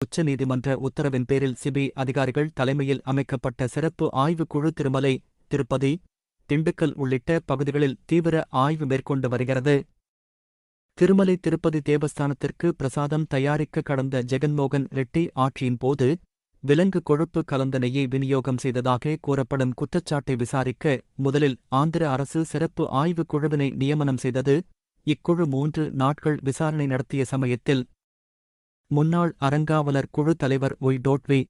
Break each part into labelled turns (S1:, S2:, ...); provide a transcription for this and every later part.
S1: உச்சநீதிமன்ற உத்தரவின் பேரில் சிபி அதிகாரிகள் தலைமையில் அமைக்கப்பட்ட சிறப்பு ஆய்வுக்குழு திருமலை திருப்பதி திண்டுக்கல் உள்ளிட்ட பகுதிகளில் தீவிர ஆய்வு மேற்கொண்டு வருகிறது. திருமலை திருப்பதி தேவஸ்தானத்திற்கு பிரசாதம் தயாரிக்க கடந்த ஜெகன்மோகன் ரெட்டி ஆட்சியின் போது விலங்கு கொழுப்பு கலந்தனையை விநியோகம் செய்ததாக கூறப்படும் குற்றச்சாட்டை விசாரிக்க முதலில் ஆந்திர அரசு சிறப்பு ஆய்வுக் குழுவினை நியமனம் செய்தது. இக்குழு மூன்று நாட்கள் விசாரணை நடத்திய சமயத்தில் முன்னாள் அறங்காவலர் குழு தலைவர் ஒய். டோட்வி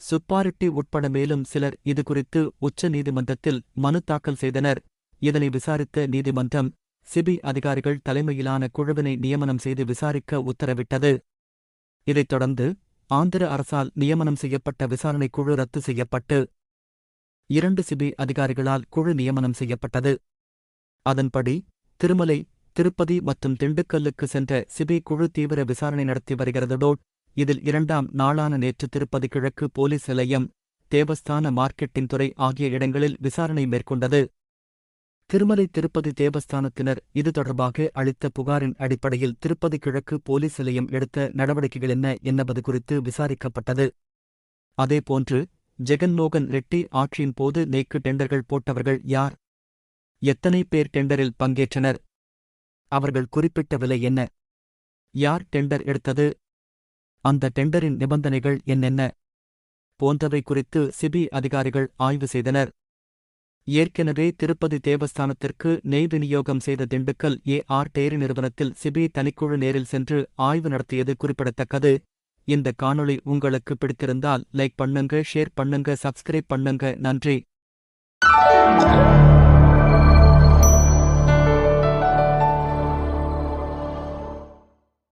S1: சுப்பாரெட்டி உட்பட மேலும் சிலர் இதுகுறித்து உச்ச நீதிமன்றத்தில் மனு தாக்கல் செய்தனர். இதனை விசாரித்த நீதிமன்றம் சிபி அதிகாரிகள் தலைமையிலான குழுவினை நியமனம் செய்து விசாரிக்க உத்தரவிட்டது. இதைத் தொடர்ந்து ஆந்திர அரசால் நியமனம் செய்யப்பட்ட விசாரணை குழு ரத்து செய்யப்பட்டு இரண்டு சிபி அதிகாரிகளால் குழு நியமனம் செய்யப்பட்டது. அதன்படி திருமலை திருப்பதி மற்றும் திண்டுக்கல்லுக்கு சென்ற சிபி குழு தீவிர விசாரணை நடத்தி வருகிறதோடு இதில் இரண்டாம் நாளான நேற்று திருப்பதி கிழக்கு போலீஸ் நிலையம் தேவஸ்தான மார்க்கெட்டிங் துறை ஆகிய இடங்களில் விசாரணை மேற்கொண்டது. திருமலை திருப்பதி தேவஸ்தானத்தினர் இது தொடர்பாக அளித்த புகாரின் அடிப்படையில் திருப்பதி கிழக்கு போலீஸ் நிலையம் எடுத்த நடவடிக்கைகள் என்ன என்பது குறித்து விசாரிக்கப்பட்டது. அதேபோன்று ஜெகன்மோகன் ரெட்டி ஆட்சியின் போது நேக்கு டெண்டர்கள் போட்டவர்கள் யார்? எத்தனை பேர் டெண்டரில் பங்கேற்றனர்? அவர்கள் குறிப்பிட்ட விலை என்ன? யார் டெண்டர் எடுத்தது? அந்த டெண்டரின் நிபந்தனைகள் என்னென்ன? போன்றவை குறித்து சிபி அதிகாரிகள் ஆய்வு செய்தனர். ஏற்கனவே திருப்பதி தேவஸ்தானத்திற்கு நெய் விநியோகம் செய்த திண்டுக்கல் ஏ ஆர் டேரி நிறுவனத்தில் சிபி தனிக்குழு நேரில் சென்று ஆய்வு நடத்தியது குறிப்பிடத்தக்கது. இந்த காணொளி உங்களுக்கு பிடித்திருந்தால் லைக் பண்ணுங்க ஷேர் பண்ணுங்க சப்ஸ்கிரைப் பண்ணுங்க. நன்றி.